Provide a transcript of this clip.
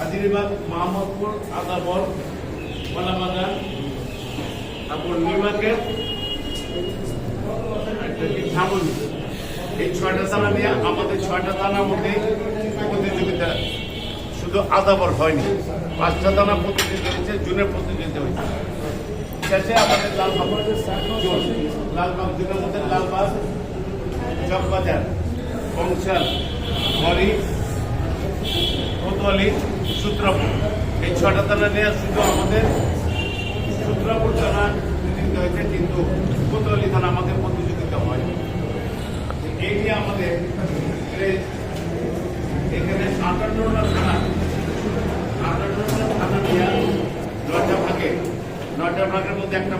হাজিরিবাগ মোহাম্মদপুর আদাবর কলাবাজার তারপর নিমাকে এই ছয়টা থানা নিয়ে আমাদের ছয়টা থানার মধ্যে প্রতিযোগিতা শুধু আদাবর হয়নি পাঁচটা থানা প্রতিযোগিতা হয়েছে জুনের প্রতিযোগিতা হয়েছে শেষে আমাদের লালবাগ লালবাগ জুনের মধ্যে লালবাগ চকবাজার বংশাল হরি কোতোয়ালি, সূত্রপুর। এই ছটা থানা নিয়ে শুধু আমাদের সূত্রপুর থানা প্রতিযোগিতা হয়েছে, কিন্তু কোতোয়ালি থানা আমাদের প্রতিযোগিতা হয়। এই নিয়ে আমাদের এখানে আটান্নটা থানা আটান্নটা থানা নিয়ে নয়টা ভাগে, নয়টা ভাগের মধ্যে একটা